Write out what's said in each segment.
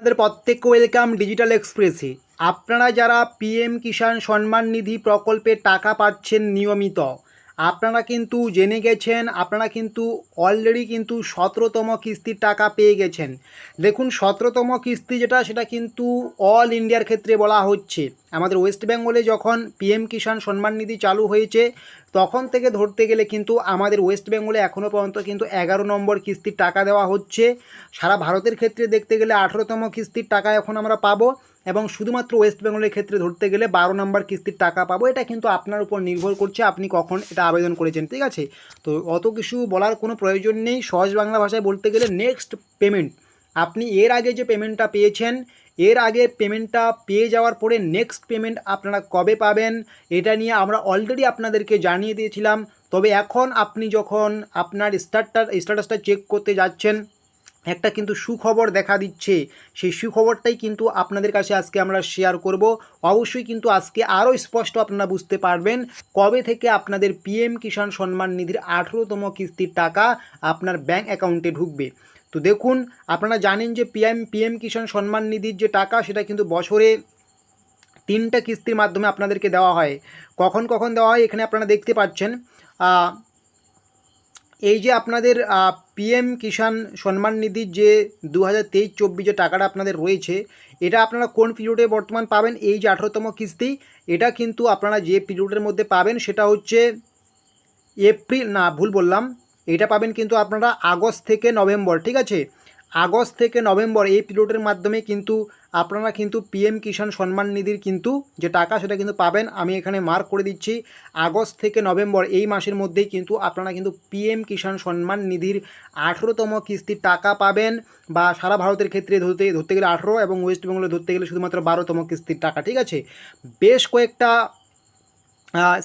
আপনাদের প্রত্যেককে welcome digital এক্সপ্রেসে আপনারা যারা পিএম কিষাণ সম্মান নিধি প্রকল্পে টাকা পাচ্ছেন নিয়মিত আপনারা কিন্তু জেনে গেছেন, আপনারা কিন্তু অলরেডি কিন্তু সতেরোতম কিস্তির টাকা পেয়ে গেছেন। দেখুন, সতেরোতম কিস্তি যেটা, সেটা কিন্তু অল ইন্ডিয়ার ক্ষেত্রে বলা হচ্ছে। আমাদের ওয়েস্ট বেঙ্গলে যখন পিএম কিষাণ সম্মান নিধি চালু হয়েছে, তখন থেকে ধরতে গেলে কিন্তু আমাদের ওয়েস্ট বেঙ্গলে এখনও পর্যন্ত কিন্তু এগারো নম্বর কিস্তির টাকা দেওয়া হচ্ছে। সারা ভারতের ক্ষেত্রে দেখতে গেলে আঠেরোতম কিস্তির টাকা এখন আমরা পাবো। এবং শুধুমাত্র ওয়েস্ট বেঙ্গলের ক্ষেত্রে ধরতে গেলে বারো নম্বর কিস্তির টাকা পাবো। এটা কিন্তু আপনার উপর নির্ভর করছে আপনি কখন এটা আবেদন করেছেন, ঠিক আছে? তো অত কিছু বলার কোনো প্রয়োজন নেই। সহজ বাংলা ভাষায় বলতে গেলে নেক্সট পেমেন্ট আপনি এর আগে যে পেমেন্টটা পেয়েছেন, এর আগে পেমেন্টটা পেয়ে যাওয়ার পরে নেক্সট পেমেন্ট আপনারা কবে পাবেন, এটা নিয়ে আমরা অলরেডি আপনাদেরকে জানিয়ে দিয়েছিলাম। তবে এখন আপনি যখন আপনার স্টার্টার স্ট্যাটাসটা চেক করতে যাচ্ছেন একটা কিন্তু সুখবর দেখা দিচ্ছে। সেই সুখবরটাই কিন্তু আপনাদের কাছে আজকে আমরা শেয়ার করব। অবশ্যই কিন্তু আজকে আরও স্পষ্ট আপনারা বুঝতে পারবেন কবে থেকে আপনাদের পিএম কিষাণ সম্মান নিধির আঠেরোতম কিস্তির টাকা আপনার ব্যাংক অ্যাকাউন্টে ঢুকবে। তো দেখুন, আপনারা জানেন যে পিএম পিএম কিষাণ সম্মান নিধির যে টাকা, সেটা কিন্তু বছরে তিনটা কিস্তির মাধ্যমে আপনাদেরকে দেওয়া হয়। কখন কখন দেওয়া হয়, এখানে আপনারা দেখতে পাচ্ছেন। এই যে আপনাদের পিএম কিষাণ সম্মান নিধির যে দু হাজার তেইশ চব্বিশ যে টাকাটা আপনাদের রয়েছে, এটা আপনারা কোন পিরিয়ডে বর্তমান পাবেন? এই যে আঠারোতম কিস্তি, এটা কিন্তু আপনারা যে পিরিয়ডের মধ্যে পাবেন সেটা হচ্ছে এপ্রিল না, ভুল বললাম। এটা পাবেন কিন্তু আপনারা আগস্ট থেকে নভেম্বর, ঠিক আছে? আগস্ট থেকে নভেম্বর এই পিরিয়ডের মাধ্যমে কিন্তু আপনারা কিন্তু পিএম কিষাণ সম্মান নিধির কিন্তু যে টাকা সেটা কিন্তু পাবেন, আমি এখানে মার্ক করে দিচ্ছি। আগস্ট থেকে নভেম্বর এই মাসের মধ্যেই কিন্তু আপনারা কিন্তু পিএম কিষাণ সম্মান নিধির আঠেরোতম কিস্তির টাকা পাবেন বা সারা ভারতের ক্ষেত্রে ধরতে ধরতে গেলে আঠেরো এবং ওয়েস্ট বেঙ্গলে ধরতে গেলে শুধুমাত্র বারোতম কিস্তির টাকা, ঠিক আছে? বেশ কয়েকটা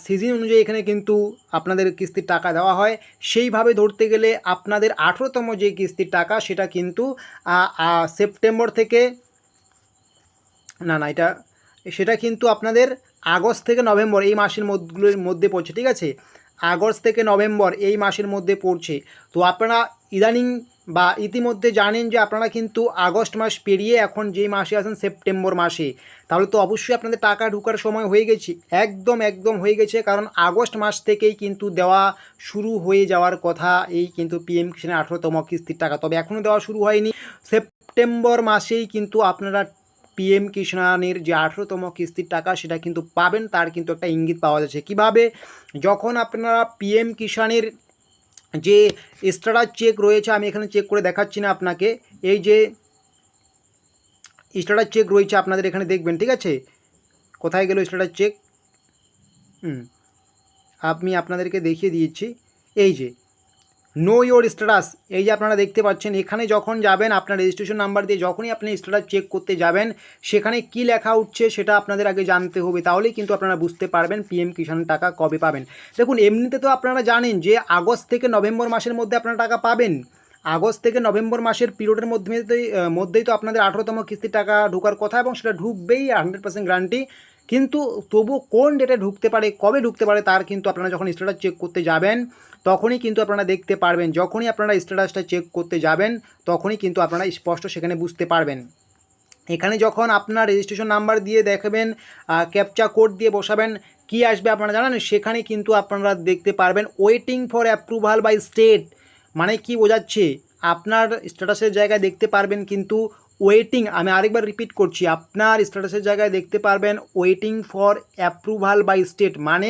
সিজন অনুযায়ী এখানে কিন্তু আপনাদের কিস্তির টাকা দেওয়া হয়। সেইভাবে ধরতে গেলে আপনাদের আঠেরোতম যে কিস্তির টাকা, সেটা কিন্তু সেপ্টেম্বর থেকে, না না, এটা, সেটা কিন্তু আপনাদের আগস্ট থেকে নভেম্বর, এই মাসের মধ্যগুলোর মধ্যে পড়ছে, ঠিক আছে? আগস্ট থেকে নভেম্বর, এই মাসের মধ্যে পড়ছে। তো আপনারা ইদানিং বা ইতিমধ্যে জানেন যে আপনারা কিন্তু আগস্ট মাস পেরিয়ে এখন যেই মাসে আছেন, সেপ্টেম্বর মাসে। তাহলে তো অবশ্যই আপনাদের টাকা ঢোকার সময় হয়ে গেছে। একদম একদম হয়ে গেছে, কারণ আগস্ট মাস থেকেই কিন্তু দেওয়া শুরু হয়ে যাওয়ার কথা এই কিন্তু পিএম কিষাণের আঠেরোতম কিস্তির টাকা। তবে এখনও দেওয়া শুরু হয়নি। সেপ্টেম্বর মাসেই কিন্তু আপনারা পিএম কিষাণের যে আঠেরোতম কিস্তির টাকা, সেটা কিন্তু পাবেন। তার কিন্তু একটা ইঙ্গিত পাওয়া যাচ্ছে। কীভাবে? যখন আপনারা পিএম কিষাণের যে স্ট্যাটাস চেক রয়েছে, আমি এখানে চেক করে দেখাচ্ছি না আপনাকে। এই যে স্ট্যাটাস চেক রয়েছে, আপনাদের এখানে দেখবেন, ঠিক আছে? কোথায় গেল স্ট্যাটাস চেক হুম। আমি আপনাদেরকে দেখিয়ে দিয়েছি। এই যে নো ইয়োর স্ট্যাটাস এই যে আপনারা দেখতে পাচ্ছেন, এখানে যখন যাবেন, আপনার রেজিস্ট্রেশন নাম্বার দিয়ে যখনই আপনি স্ট্যাটাস চেক করতে যাবেন, সেখানে কি লেখা উঠছে সেটা আপনাদের আগে জানতে হবে। তাহলেই কিন্তু আপনারা বুঝতে পারবেন পিএম কিষাণ টাকা কবে পাবেন। দেখুন, এমনিতে তো আপনারা জানেন যে আগস্ট থেকে নভেম্বর মাসের মধ্যে আপনারা টাকা পাবেন। আগস্ট থেকে নভেম্বর মাসের পিরিয়ডের মধ্যে মধ্যেই তো আপনাদের আঠেরোতম কিস্তির টাকা ঢোকার কথা এবং সেটা ঢুকবেই হান্ড্রেড পার্সেন্ট গ্যারান্টি কিন্তু তবু কোন ডেটে ঢুকতে পারে, কবে ঢুকতে পারে তার কিন্তু আপনারা যখন স্ট্যাটাস চেক করতে যাবেন, তখনই কিন্তু আপনারা দেখতে পারবেন। যখনই আপনারা স্ট্যাটাসটা চেক করতে যাবেন, তখনই কিন্তু আপনারা স্পষ্ট সেখানে বুঝতে পারবেন। এখানে যখন আপনার রেজিস্ট্রেশন নাম্বার দিয়ে দেখাবেন ক্যাপচা কোড দিয়ে বসাবেন, কি আসবে আপনারা জানেন? সেখানে কিন্তু আপনারা দেখতে পারবেন waiting for approval by state মানে কি বোঝাচ্ছে? আপনার স্ট্যাটাসের জায়গায় দেখতে পারবেন কিন্তু ওয়েটিং আমি আরেকবার রিপিট করছি, আপনার স্ট্যাটাসের জায়গায় দেখতে পারবেন waiting for approval by state মানে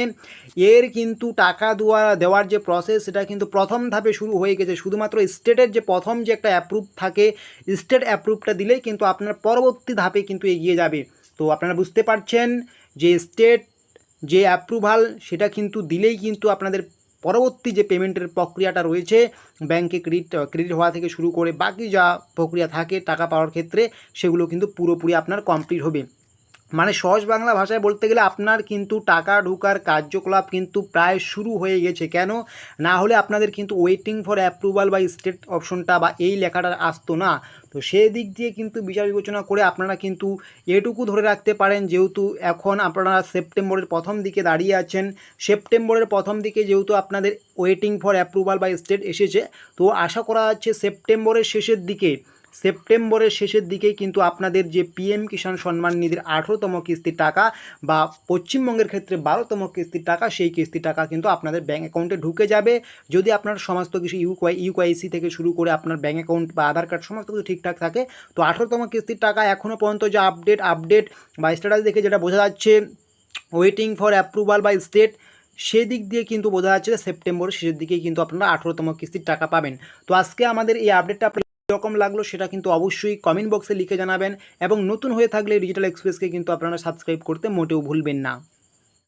এর কিন্তু টাকা দেওয়া, দেওয়ার যে প্রসেস সেটা কিন্তু প্রথম ধাপে শুরু হয়ে গেছে, শুধুমাত্র স্টেটের যে প্রথম যে একটা অ্যাপ্রুভ থাকে স্টেট অ্যাপ্রুভটা দিলেই কিন্তু আপনার পরবর্তী ধাপে কিন্তু এগিয়ে যাবে। তো আপনারা বুঝতে পারছেন যে স্টেট যে অ্যাপ্রুভাল সেটা কিন্তু দিলেই কিন্তু আপনাদের পরবর্তী যে পেমেন্টের প্রক্রিয়াটা রয়েছে, ব্যাংকে ক্রেডিট ক্রেডিট হওয়া থেকে শুরু করে বাকি যা প্রক্রিয়া থাকে, টাকা পাওয়ার ক্ষেত্রে, সেগুলো কিন্তু পুরোপুরি আপনার কমপ্লিট হবে। মানে সহজ বাংলা ভাষায় বলতে গেলে আপনার কিন্তু টাকা ঢোকার কার্যকলাপ কিন্তু প্রায় শুরু হয়ে গেছে। কেন? না হলে আপনাদের কিন্তু waiting for approval by state অপশনটা বা এই লেখাটা আসতো না। তো সেই দিক দিয়ে কিন্তু বিচার বিবেচনা করে আপনারা কিন্তু এটুকু ধরে রাখতে পারেন যেহেতু এখন আপনারা সেপ্টেম্বরের প্রথম দিকে দাঁড়িয়ে আছেন। সেপ্টেম্বরের প্রথম দিকে যেহেতু আপনাদের waiting for approval by state এসেছে, তো আশা করা যাচ্ছে সেপ্টেম্বরের শেষের দিকে সেপ্টেম্বরের শেষের দিকেই কিন্তু আপনাদের যে পিএম কিষাণ সম্মান নিধির আঠেরোতম কিস্তির টাকা বা পশ্চিমবঙ্গের ক্ষেত্রে বারোতম কিস্তির টাকা, সেই কিস্তির টাকা কিন্তু আপনাদের ব্যাঙ্ক অ্যাকাউন্টে ঢুকে যাবে। যদি আপনার সমস্ত কিছু ইউকোয়াই ইউকোয়াইসি থেকে শুরু করে আপনার ব্যাঙ্ক অ্যাকাউন্ট বা আধার কার্ড সমস্ত কিছু ঠিকঠাক থাকে, তো আঠেরোতম কিস্তির টাকা এখনও পর্যন্ত যে আপডেট আপডেট বা স্ট্যাটাস দেখে যেটা বোঝা যাচ্ছে waiting for approval by state সেদিক দিয়ে কিন্তু বোঝা যাচ্ছে যে সেপ্টেম্বরের শেষের দিকেই কিন্তু আপনারা আঠেরোতম কিস্তির টাকা পাবেন। তো আজকে আমাদের এই আপডেটটা কীরকম লাগল সেটা কিন্তু অবশ্যই কমেন্ট বক্সে লিখে জানাবেন এবং নতুন হয়ে থাকলে ডিজিটাল এক্সপ্রেসকে কিন্তু আপনারা সাবস্ক্রাইব করতে মোটেও ভুলবেন না।